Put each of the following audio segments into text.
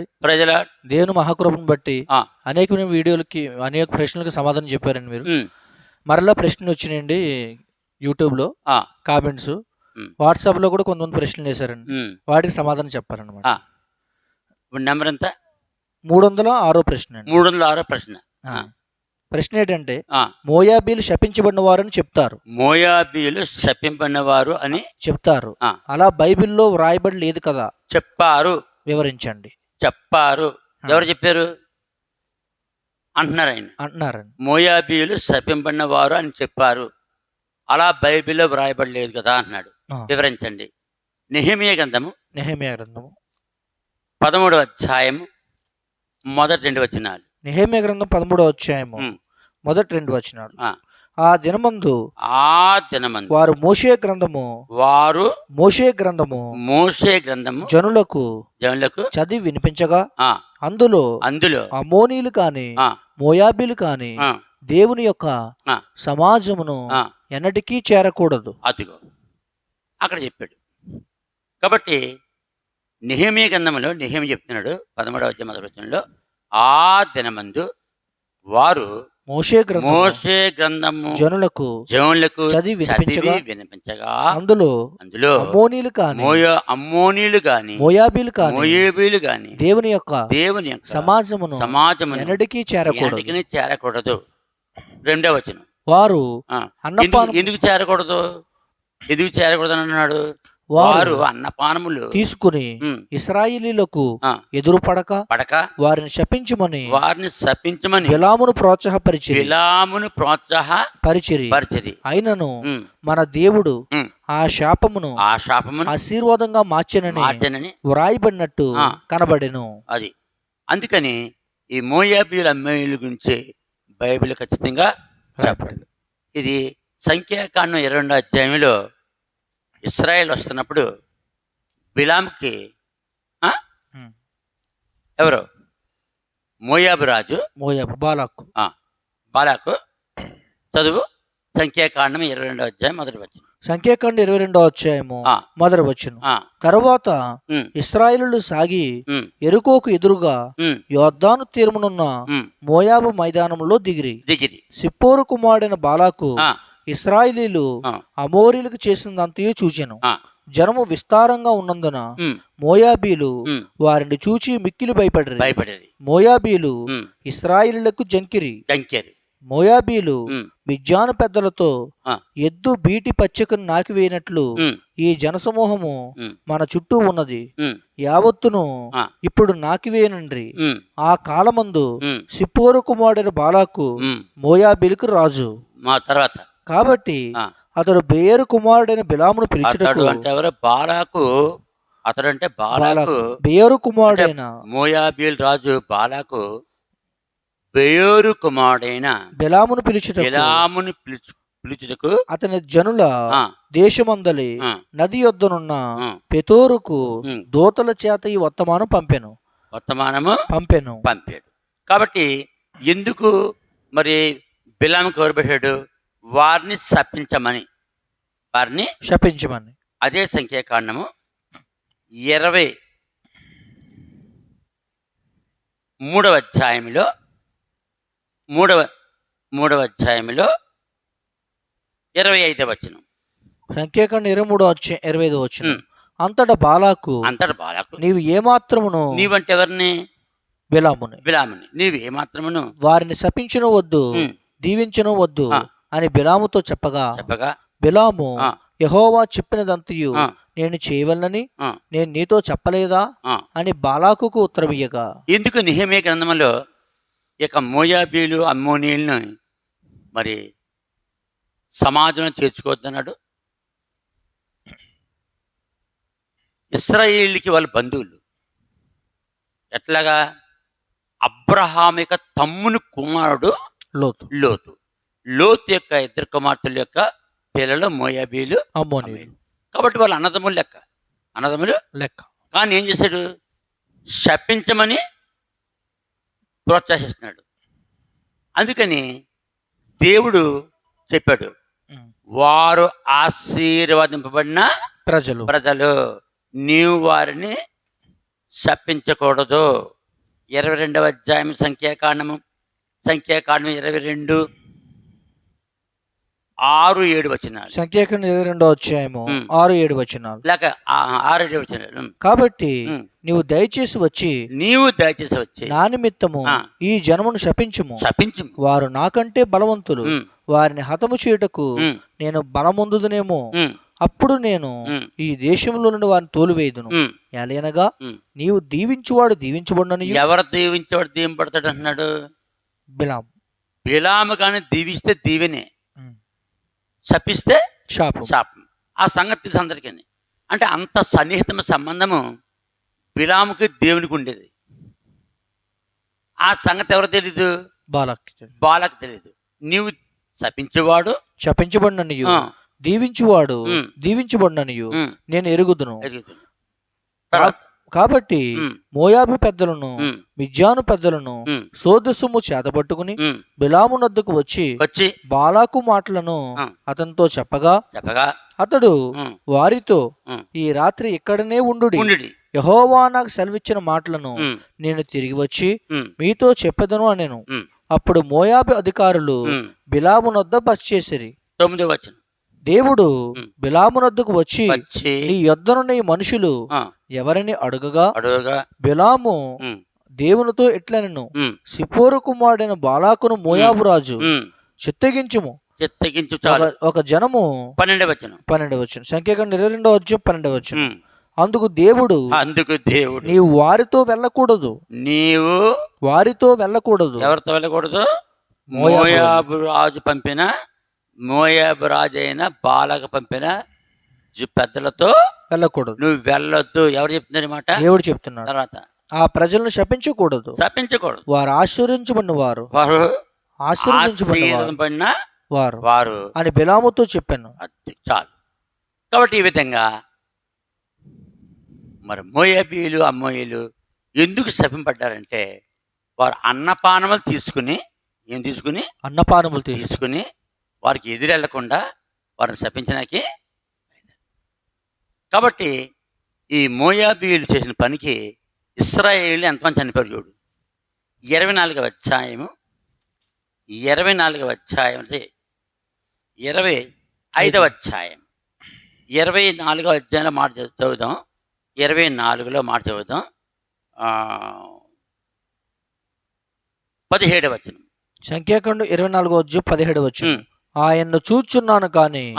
ప్రజల దేవుని మహాకృపను బట్టి ఆ. అనేకమైన వీడియోలకి అనేక ప్రశ్నలకు సమాధానం చెప్పారండి మీరు. మరలా ప్రశ్నలు వచ్చినాయండి యూట్యూబ్లో ఆ, కామెంట్స్. ఉమ్. వాట్సాప్లో కూడా కొంతమంది ప్రశ్నలు వేశారండి. వాటికి సమాధానం చెప్పారనమాట. ఇప్పుడు నెంబర్ ఎంత? మూడు వందల ఆరో ప్రశ్న మూడు వందల ఆరో ప్రశ్న. ప్రశ్న ఏంటంటే మోయాబీలు శపించబడిన వారని చెప్తారు. మోయాబీలు శపింపడినవారు అని చెప్తారు. అలా బైబిల్లో వ్రాయబడి లేదు కదా. చెప్పారు. వివరించండి. చెప్పారు. ఎవరు చెప్పారు? అంటున్నారు ఆయన. అంటున్నారండి. మోయాబీలు శపింపడిన వారు అని చెప్పారు. అలా బైబిల్లో వ్రాయబడలేదు కదా అంటున్నాడు ఆ. వివరించండి. నిహిమియ గ్రంథము నెహేమియా గ్రంథము పదమూడవ అధ్యాయం మొదటి రెండు వచనాలు. నెహేమియా గ్రంథం పదమూడో అధ్యాయము. మొదటి రెండు వచనాలు. ఆ. దినమందు ఆ దినమందు వారు మోషే గ్రంథము వారు మోషే గ్రంథము మోసే గ్రంథము జనులకు జనులకు చదివి వినిపించగా ఆ అందులో అందులో అమోనీలు కాని మోయాబీలు కాని దేవుని యొక్క. సమాజమును ఎన్నటికీ చేరకూడదు అదిగో అక్కడ చెప్పాడు కాబట్టి నిహేమియ గ్రంథంలో నిహేమి చెప్తున్నాడు పదమూడవ అధ్యాయం మొదటి ఆ దినమందు వారు మోషే గ్రంథము మోసే గ్రంథము జనులకు జనులకు చదివి వినిపించగా, వినిపించగా అందులో అందులో అమోనీలు కాని మోయ అమ్మోనీలు గాని మోయాబీలు కాని మోయేబీలు గాని దేవుని యొక్క దేవుని యొక్క సమాజమును సమాజమును ఎన్నటికీ చేరకూడదు. ఎన్నటికీ చేరకూడదు. రెండవ వచనం. వారు అన్నపానం ఎందుకు చేరకూడదు? ఎందుకు చేరకూడదు అని అన్నాడు? వారు అన్నపానములు తీసుకుని ఇస్రాయిలీలకు ఎదురు పడక పడక వారిని శపించమని వారిని శపించమని బిలామును ప్రోత్సాహపరిచిరి. బిలామును ప్రోత్సాహ పరిచిరి. పరిచది అయినను మన దేవుడు. ఆ శాపమును ఆ శాపమును ఆశీర్వాదంగా మార్చెనని మార్చనని వ్రాయబడినట్టు. కనబడెను. అది. అందుకని ఈ మోయాబీల అమ్మాయిల గురించి బైబిల్ ఖచ్చితంగా చెప్పండి. ఇది సంఖ్యాకాండం ఇరవై అధ్యాయంలో ఇస్రాయేల్ వస్తున్నప్పుడు బిలాంకి. ఎవరు? మోయాబు రాజు. మోయాబు బాలాకు బాలాకు చదువు. సంఖ్యాకాండం ఇరవై రెండో అధ్యాయం మొదటి వచ్చిన సంఖ్యాకాండ ఇరవై రెండో అధ్యాయము. మొదటి వచ్చును తరువాత ఇస్రాయిలు సాగి ఎరుకోకు ఎదురుగా యోర్దాను తీరమునున్న మోయాబు మైదానంలో దిగిరి. దిగిరి. సిప్పోరు కుమారుడైన బాలాకు ఇస్రాయిలీలు అమోరీలకు చేసినంతయు చూచెను. జనము విస్తారంగా ఉన్నందున మోయాబీలు వారిని చూచి మిక్కిలి భయపడరు. భయపడేది మోయాబీలు ఇస్రాయిలులకు జంకిరి. దంకేరు మోయాబీలు మిజ్జాను పెద్దలతో. ఎద్దు బీటి పచ్చికను నాకివేయనట్లు ఈ జనసమూహము మన చుట్టూ ఉన్నది. యావత్తును. ఇప్పుడు నాకివేయనండ్రి ఆ కాలమందు ఉమ్, సిప్పోరు కుమారుడైన బాలాకు. మోయాబీలకు రాజు. మా తర్వాత. కాబట్టి అతడు బేరు కుమారుడైన బిలామును పిలిచుటకు అంటే ఎవరు? బాలాకు. అతడు అంటే బాలాకు. బేరు కుమారుడైన మోయాబీల్ రాజు బాలాకు బేయోరు కుమారుడైన బిలామును పిలిచుటకు. బిలాముని పిలుచు పిలుచుటకు అతని జనుల దేశమందలి నది యొద్దనున్న పెతోరుకు దోతల చేత ఈ వర్తమానం పంపెను. వర్తమానము పంపెను. పంపాడు కాబట్టి ఎందుకు మరి బిలాంకి ఎవరు పెట్టాడు? వారిని శపించమని. వారిని శపించమని. అదే సంఖ్యాకాండము ఇరవై మూడవ అధ్యాయంలో మూడవ మూడవ అధ్యాయంలో ఇరవై ఐదవ వచనం. సంఖ్యాకాండ ఇరవై మూడో వచ్చే ఇరవై ఐదు వచ్చిన. అంతటా బాలాకు అంతటి బాలకు నీవు ఏమాత్రమును నీవంటే ఎవరిని? బిలాముని. బిలాముని. నీవు ఏమాత్రమును? వారిని శపించను వద్దు దీవించను వద్దు. అని బిలాముతో చెప్పగా చెప్పగా బిలాము యహోవా చెప్పినదంతయు నేను చేయవలనని నేను నీతో చెప్పలేదా. అని బాలాకుకు ఉత్తరమియ్యగా ఎందుకు నిహమే గ్రంథంలో ఇక మోయాబీలు అమ్మోనీలను మరి సమాజంలో చేర్చుకోవద్దన్నాడు ఇస్రాయేలీకి వాళ్ళ బంధువులు. ఎట్లాగా? అబ్రహాం యొక్క తమ్ముని కుమారుడు లోతు. లోతు. లోతు యొక్క ఇద్దరు కుమార్తెల యొక్క పిల్లలు మోయాబీలు కాబట్టి వాళ్ళు అన్నదమ్ములు లెక్క. అన్నదమ్ములు లెక్క. కానీ ఏం చేశాడు? శపించమని ప్రోత్సహిస్తున్నాడు. అందుకని దేవుడు చెప్పాడు. వారు ఆశీర్వదింపబడిన ప్రజలు. ప్రజలు నీవు వారిని శపించకూడదు. ఇరవై రెండవ అధ్యాయం సంఖ్యాకాండము. సంఖ్యాకాండం ఇరవై రెండు ఆరు ఏడు వచ్చినాలు సంఖ్యాకాండం ఇరవై రెండో అధ్యాయము. ఆరు ఏడు వచనాలు. లేక ఆరు ఏడు వచ్చినాలు ఉమ్. కాబట్టి. నీవు దయచేసి వచ్చి నీవు దయచేసి వచ్చి నా నిమిత్తము. ఈ జనమును శపించుము. శపించు వారు నాకంటే బలవంతులు. వారిని హతము చేయుటకు నేను బలముందునేమో ఉమ్, అప్పుడు నేను ఈ దేశంలో నుండి వారిని తోలివేయుదును. ఉమ్. నీవు దీవించువాడు దీవించబడినని ఎవరు దీవించేవాడు దీవింపడతాడు అంటున్నాడు? బిలాం బిలాము కానీ దీవిస్తే దీవెనే. శపిస్తే శాపం. శాపం. ఆ సంగతి తెలుసు అందరికీ అంటే అంత సన్నిహితమైన సంబంధము బిలాముకి దేవునికి ఉండేది. ఆ సంగతి ఎవరు తెలీదు? బాలక్ బాలకు తెలియదు నీవు శపించేవాడు శపించబడిననియు దీవించువాడు. దీవించబడిననియు. నేను ఎరుగుదును. తర్వాత, కాబట్టి మోయాబు పెద్దలను మిజ్జాను పెద్దలను ఉమ్, సోదస్సుము చేతపట్టుకుని ఉమ్. బిలాము నద్దకు వచ్చి వచ్చి బాలాకు మాటలను. అతనితో చెప్పగా చెప్పగా అతడు వారితో ఈ రాత్రి ఇక్కడనే ఉండు యహోవా నాకు సెలవిచ్చిన మాటలను నేను తిరిగి వచ్చి మీతో చెప్పెదను అనెను. అప్పుడు మోయాబు అధికారులు ఉమ్. బిలాము నొద్ద బస్ చేసిరి. తొమ్మిది వచ్చిన దేవుడు ఉమ్. బిలాము నొద్దకు వచ్చి నీ యొద్దనున్న ఈ మనుషులు ఎవరిని అడుగగా? అడుగుగా? బిలాము దేవునితో ఎట్లనెను సిపోరు కుమారుడైన బాలాకును మోయాబు రాజు. చిత్తగించుము. చిత్తగించు ఒక- జనము పన్నెండు వచ్చిన పన్నెండు వచ్చిన సంఖ్యాకాండం ఇరవై రెండో వచ్చి పన్నెండు వచ్చిన అందుకు దేవుడు అందుకు దేవుడు నీవు వారితో వెళ్ళకూడదు. నీవు వారితో వెళ్ళకూడదు. ఎవరితో వెళ్ళకూడదు. మోయాబు రాజు పంపిన మోయాబు రాజు అయిన బాలకు పంపిన జు- పెద్దలతో వెళ్ళకూడదు. నువ్వు వెళ్ళొద్దు. ఎవరు చెప్తున్నారు మాట? దేవుడు చెప్తున్నాడు. తర్వాత. ఆ ప్రజలను శపించకూడదు. శపించకూడదు. వారు ఆశీర్వించబడిన వారు వారు ఆశీర్వదించబడిన వారు వారు. అని బిలాముతో చెప్పాను. అది చాలు. కాబట్టి ఈ విధంగా మరి మోయాబీలు అమ్మోయిలు ఎందుకు శపింపడ్డారంటే వారు అన్నపానములు తీసుకుని ఏం తీసుకుని? అన్నపానములు తీసు తీసుకుని వారికి ఎదురెళ్ళకుండా వారిని శపించడానికి కాబట్టి ఈ మోయాబీయులు చేసిన పనికి ఇస్రాయేలు ఎంతమంది చనిపోయారు చూడు. ఇరవై నాలుగవ అధ్యాయము. ఇరవై నాలుగవ అధ్యాయం అంటే ఇరవై ఐదవ అధ్యాయం. ఇరవై నాలుగవ అధ్యాయంలో మాట చదువు- చదువుదాం. ఇరవై నాలుగులో మాట చదువుదాం. పదిహేడవ వచనం. సంఖ్యాకాండం ఇరవై నాలుగో వచ్చి పదిహేడు వచ్చు ఆయన్ను చూచున్నాను కాని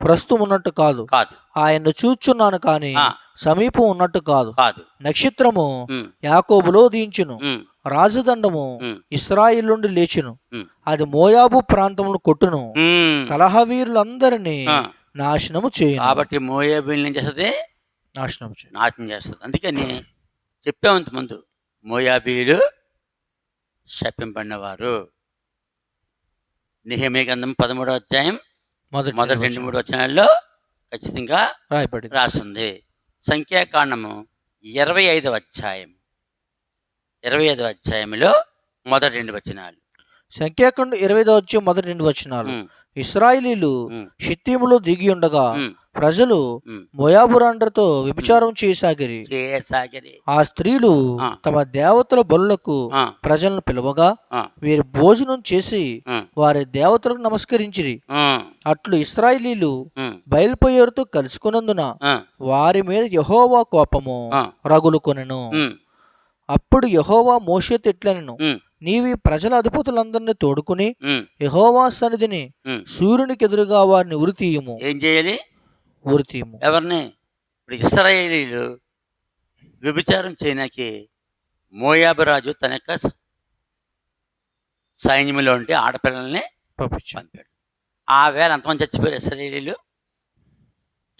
ప్రస్తుతం ఉన్నట్టు కాదు. కాదు. ఆయన్ను చూచున్నాను కాని సమీపం ఉన్నట్టు కాదు. కాదు. నక్షత్రము యాకోబులో దించును. రాజదండము ఇస్రాయిల్ నుండి లేచును. అది మోయాబు ప్రాంతమును కొట్టును. కలహవీరులందరినీ నాశనము చేయను. కాబట్టి మోయాబీలు ఏం చేస్తుంది? నాశనం నాశనం చేస్తుంది. అందుకని చెప్పాము ముందు మోయాబీలు శపింపడినవారు. నిహమే గంధం పదమూడవ అధ్యాయం మొదటి మొదటి రెండు. మూడు వచనాల్లో ఖచ్చితంగా రాయబడింది. రాస్తుంది సంఖ్యాకాండము ఇరవై ఐదవ అధ్యాయం. ఇరవై ఐదవ అధ్యాయంలో మొదటి రెండు వచనాలు. సంఖ్యాకాండం ఇరవై వచ్చి మొదటి రెండు వచనాలు. ఇస్రాయిలీలు షిత్తీములో దిగి ఉండగా ప్రజలు. మోయాబురాండ్రతో వ్యభిచారం చేయసాగిరి ఆ స్త్రీలు. తమ దేవతల బలులకు ప్రజలను పిలువగా వీరు భోజనం చేసి వారి దేవతలకు నమస్కరించిరి. అట్లు ఇస్రాయిలీలు బయలుపోయేరుతో కలుసుకున్నందున వారి మీద యహోవా కోపము రగులుకొనెను. అప్పుడు యహోవా మోషే తిట్లనెను. నీవి ప్రజల అధిపతులందరినీ తోడుకుని యహోవా సన్నిధిని. సూర్యునికి ఎదురుగా వారిని ఉరితీయము ఏం చేయాలి? ఉరితీయము ఎవరిని? ఇప్పుడు ఇస్రాయేలీలు వ్యభిచారం చేయడానికి మోయాబు రాజు తన యొక్క సైన్యంలో ఉండి ఆడపిల్లల్ని పంపించాను పంపాడు. ఆ వేళ ఎంతమంది చచ్చిపోయారు ఇస్రాయేలీలు.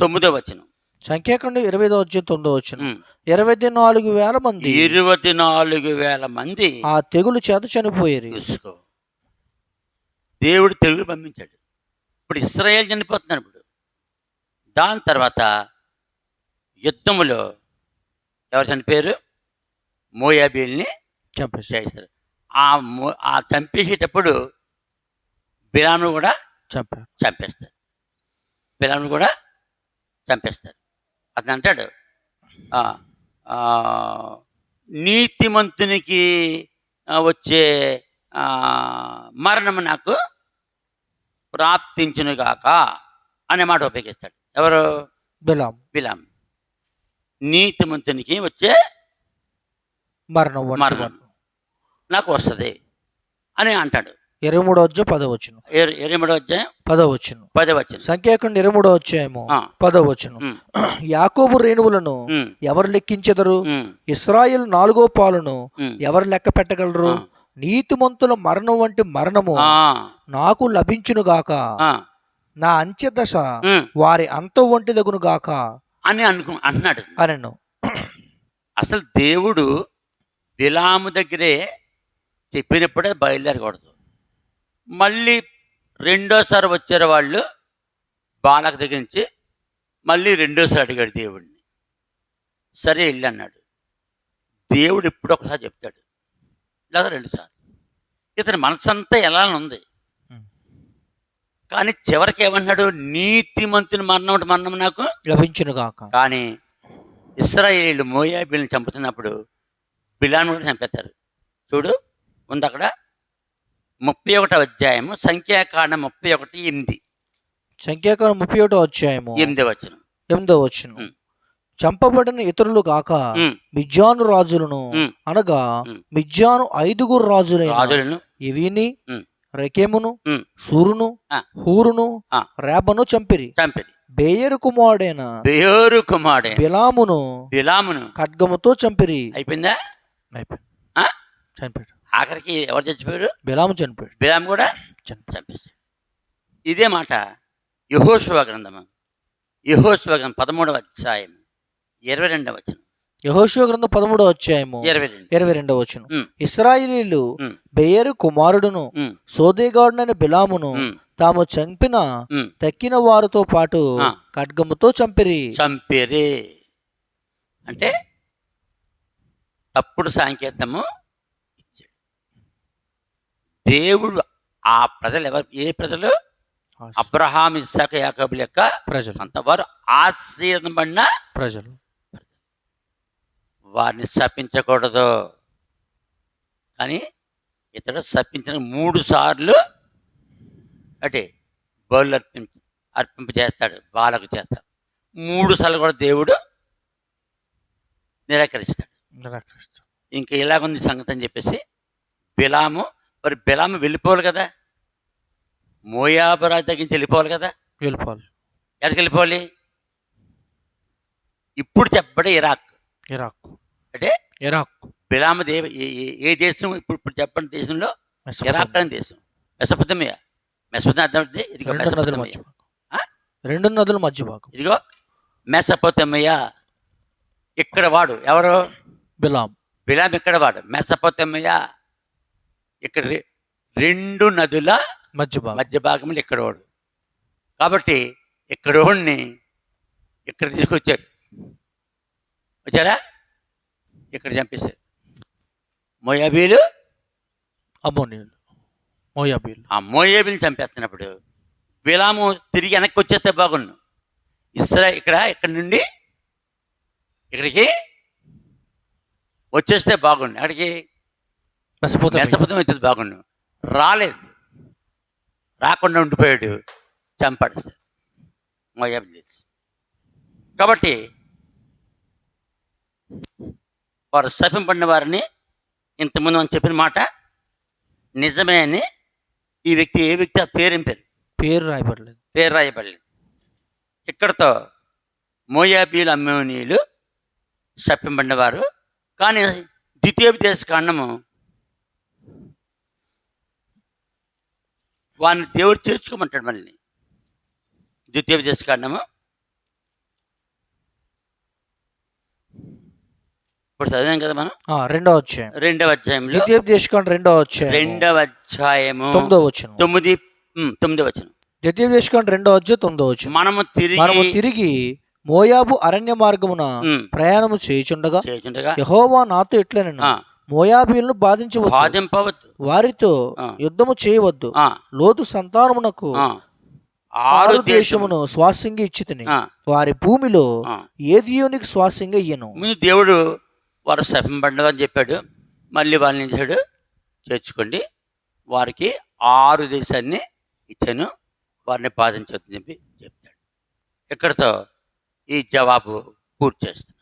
తొమ్మిదో వచనం. సంఖ్యాకాండం ఇరవై ఐదో వచ్చి తొమ్మిదో వచ్చిన. ఇరవై నాలుగు వేల మంది ఇరవై నాలుగు వేల మంది ఆ తెగులు చేత చనిపోయారు. చూసుకో. దేవుడు తెలుగు పంపించాడు. ఇప్పుడు ఇస్రాయేల్ చనిపోతున్నారు ఇప్పుడు. దాని తర్వాత యుద్ధములో ఎవరు చనిపోయారు? మోయాబీల్ని చంపేసి చేస్తారు ఆ మో ఆ చంపేసేటప్పుడు బిలామును కూడా చంపారు. చంపేస్తారు. బిలామును కూడా చంపేస్తారు. అతను అంటాడు నీతిమంతునికి వచ్చే ఆ, మరణము నాకు ప్రాప్తించునుగాక అనే మాట ఉపయోగిస్తాడు. ఎవరు? బిలాం. బిలాం. నీతిమంతునికి వచ్చే మరణం మరణం. నాకు వస్తుంది అని అంటాడు. ఇరవై మూడో వచ్చి పదవచ్చును ఇర- ఇరవై మూడో అధ్యాయం పదవచ్చును పదే వచ్చింది సంఖ్యాకండి ఇరవై మూడో వచ్చాయేమో ఆ. పదవచ్చును ఉమ్, యాకోబు రేణువులను ఎవరు లెక్కించెదరు? ఇస్రాయేల్ నాలుగో పాలును. ఎవరు లెక్క పెట్టగలరు. నీతిమంతుల మరణం వంటి మరణము నాకు లభించునుగాక ఆ, నా అంత్య దశ ఉమ్, వారి అంత వంటిదగును గాక అని అనుకు అంటున్నాడు అనను. అసలు దేవుడు బిలాము దగ్గరే చెప్పినప్పుడే బయలుదేరకూడదు. మళ్ళీ రెండోసారి వచ్చారు వాళ్ళు బాలక దగ్గర నుంచి మళ్ళీ రెండోసారి అడిగాడు దేవుడిని సరే వెళ్ళి అన్నాడు. దేవుడు ఎప్పుడు ఒకసారి చెప్తాడు. లేదా రెండుసార్లు. ఇతని మనసంతా ఎలా ఉంది. కానీ చివరికి ఏమన్నాడు నీతిమంతుని మరణం అంటే మరణం నాకు లభించును గాక కానీ ఇస్రాయేలీలు మోయాబీలను చంపుతున్నప్పుడు బిలాను కూడా చంపేస్తారు చూడు ఉంది అక్కడ ముప్పై ఒకటో అధ్యాయము సంఖ్యాకాండం ముప్పై ఒకటి ఎనిమిది సంఖ్యాకాలం ముప్పై ఒకటో అధ్యాయము ఎనిమిది వచ్చిన ఎనిమిదో వచ్చును. చంపబడిన ఇతరులు గాక మిజ్జాను రాజులను. అనగా. మిజ్జాను ఐదుగురు రాజులైన రాజులను ఇవిని. రెకెమును. సూరును. హూరును. రేబను చంపిరి. చంపిరి. బేయరు కుమారుడైన బేరు కుమారుడే బిలామును బిలామును ఖడ్గముతో చంపిరి. అయిపోయిందా? అయిపోయింది. ఆ? చనిపోయాడు. ఆఖరికి ఎవరు చచ్చిపోయారు? బిలాము చనిపోయాడు. బిలాము కూడా చంపేశాడు. ఇదే మాట యహోశివ గ్రంథము. యహోశివ గ్రంథం పదమూడవ అధ్యాయం ఇరవై రెండవ వచనం. యహోషువ గ్రంథం పదమూడో అధ్యాయము ఇరవై రెండు. ఇరవై రెండో వచ్చును. ఇస్రాయిలీలు. బేయరు కుమారుడును సోదేగాడునైన బిలామును తాము చంపిన. తక్కిన వారితో పాటు. ఖడ్గముతో చంపిరి. చంపిరి. అంటే తప్పుడు సాంకేతము ఇచ్చాడు. దేవుడు ఆ ప్రజలు ఎవరు? ఏ ప్రజలు? అబ్రహాం ఇస్సాక యాకబుల యొక్క ప్రజలు. అంతవారు ఆశీర్వదబడిన ప్రజలు. వారిని శపించకూడదు. కానీ ఇతడు శపించిన మూడు సార్లు అంటే బౌలు అర్పింప చేస్తాడు బాలకు చేత మూడు సార్లు కూడా దేవుడు నిరాకరిస్తాడు. నిరాకరిస్తారు. ఇంకా ఇలాగుంది సంగతి అని చెప్పేసి బిలాము మరి బిలాము వెళ్ళిపోవాలి కదా. మోయాబరాజు దగ్గర నుంచి వెళ్ళిపోవాలి కదా. వెళ్ళిపోవాలి. ఎక్కడికి వెళ్ళిపోవాలి? ఇప్పుడు చెప్పబడే ఇరాక్. ఇరాక్. అంటే ఇరాక్. బిలాము దేవ ఏ- దేశం ఇప్పుడు ఇప్పుడు చెప్పండి దేశంలో. ఇరాక్ అనే దేశం. మెసపతమియా. మెసపతం అర్థం ఏంటి? ఇదిగో రెండు నదుల మధ్య మెసపతమియా. భాగం. ఆ? రెండు నదుల మధ్య భాగం ఇదిగో మెసపతమియా. ఇక్కడ వాడు ఎవరు? బిలాం బిలాం ఇక్కడ వాడు. మెసపతమియా. ఇక్కడ రెండు నదుల మధ్య భాగం మధ్య భాగంలో ఇక్కడ వాడు. కాబట్టి ఇక్కడ వాడిని ఇక్కడ తీసుకొచ్చారు. వచ్చారా? ఇక్కడ చంపేశారు. మోయాబీలు? అమోనియులు మోయాబీలు. ఆ మోయాబీలు చంపేస్తున్నప్పుడు బిలాము తిరిగి వెనక్కి వచ్చేస్తే బాగుండు. ఇస్రా ఇక్కడ ఇక్కడ నుండి ఇక్కడికి వచ్చేస్తే బాగుండు. అక్కడికి. మెసపదం వచ్చేది బాగుండు. రాలేదు. రాకుండా ఉండిపోయాడు చంపాడు సార్ మోయాబీలు. కాబట్టి వారు శపింపడిన వారిని ఇంతకుముందు మనం చెప్పిన మాట నిజమే అని ఈ వ్యక్తి ఏ వ్యక్తి ఆ పేరు పేరు? పేరు రాయబడలేదు. పేరు రాయబడలేదు. ఇక్కడతో మోయాబీలు అమ్మోనీయులు శప్పింపడినవారు కానీ ద్వితీయోపదేశ కాండము వారిని దేవుడు చేర్చుకోమంటాడు మళ్ళీ ద్వితీయోపదేశ కాండము ఇప్పుడు చదివాం కదా మనం? ఆ, రెండో అధ్యాయం. రెండవ అధ్యాయంలో ద్వితీయ దేశకాండ రెండో అధ్యాయం రెండవ అధ్యాయము. తొమ్మిదో వచ్చిన తొమ్మిది ఉమ్, తొమ్మిది వచ్చిన ద్వితీయ దేశకాండ రెండో అధ్యాయం తొమ్మిదో వచ్చిన మనము తిరిగి మనము తిరిగి మోయాబు అరణ్య మార్గమున ప్రయాణము చేయుచుండగా చేయుచుండగా యహోవా నాతో ఎట్లనను? మోయాబీలను బాధించవద్దు. బాధింపవద్దు. వారితో. యుద్ధము చేయవద్దు. లోతు సంతానమునకు ఆరు దేశమును దేశమును స్వాస్యంగా ఇచ్చి తిని ఆ, వారి భూమిలో ఆ. ఏదియోనికి స్వాస్యంగా ఇయ్యను దేవుడు వారు శపింపండు అని చెప్పాడు. మళ్ళీ వాళ్ళని చేశాడు? చేర్చుకోండి. వారికి ఆరు దేశాన్ని ఇచ్చాను. వారిని పాదించొద్దని చెప్పి చెప్తాడు. ఇక్కడతో ఈ జవాబు పూర్తి చేస్తాను